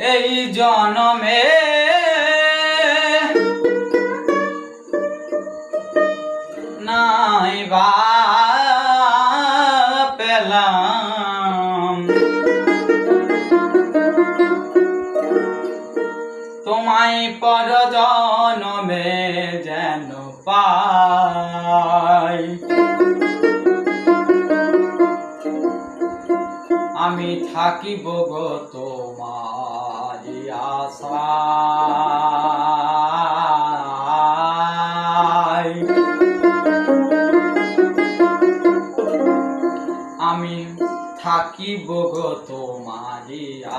এই জনমে নাই বা পেলাম তোমায় পর জনমে যেন পাই। আমি থাকিব গো তোমার আমি থাকিব গো তোমার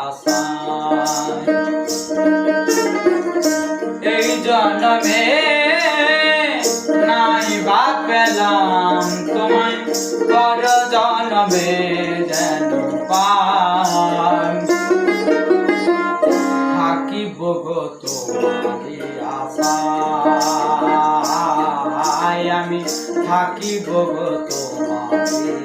আশায়। এই জন্মে নাই বা পেলাম তোমায় পর জন্মে গো তোমারি আশায় আমি থাকিব গো তোমারি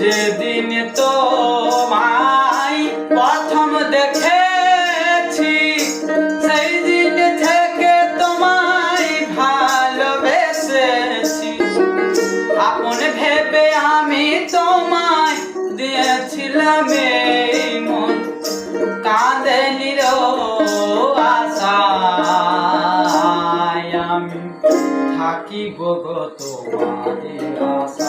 যেদিন তো ভাই প্রথম দেখেছি সেই থেকে তোমায় ভালোবেসেছি। আপন ভেবে আমি তোমায় দিয়েছিলাম নির আমি থাকিব গো আশায়।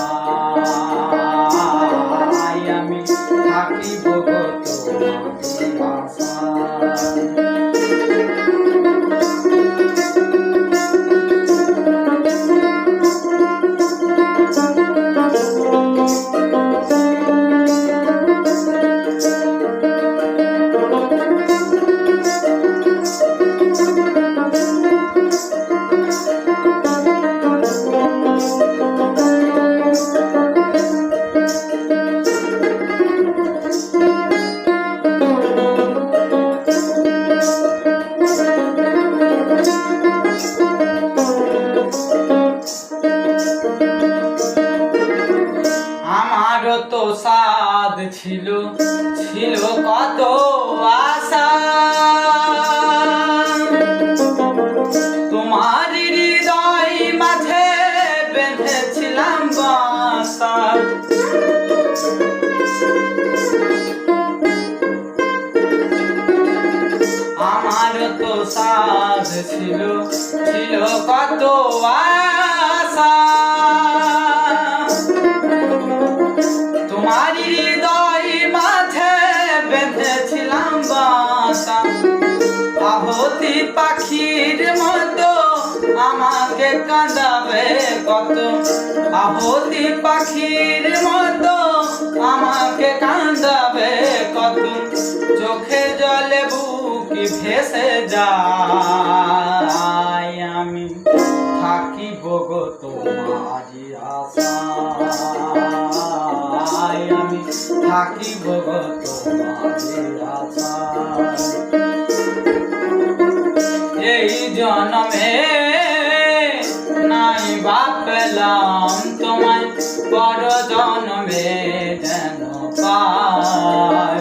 ছিল ছিল কত আশা। তোমার হৃদয় মাঝে বেঁধেছিলাম বাসা। আমার তো সাদ ছিল ছিল কত আশা। কত আহতি পাখির মতো আমাকে কাঁদাবে কত। চোখে জলে বুকি ভেসে যায় আমি। থাকিব গো আশায় আমি। থাকিব গো তোমারি আশায়। পেলাম তোমায় বড় জন্মে যেন পাই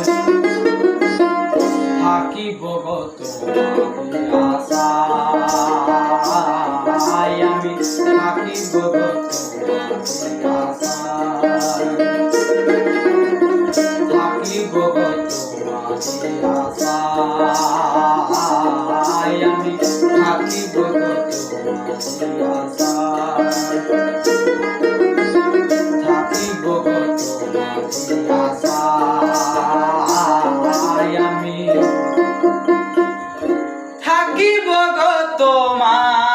থাকিব আশায়। আমি থাকিব থাকিব আশায়। আমি থাকিব আশায়। তোমার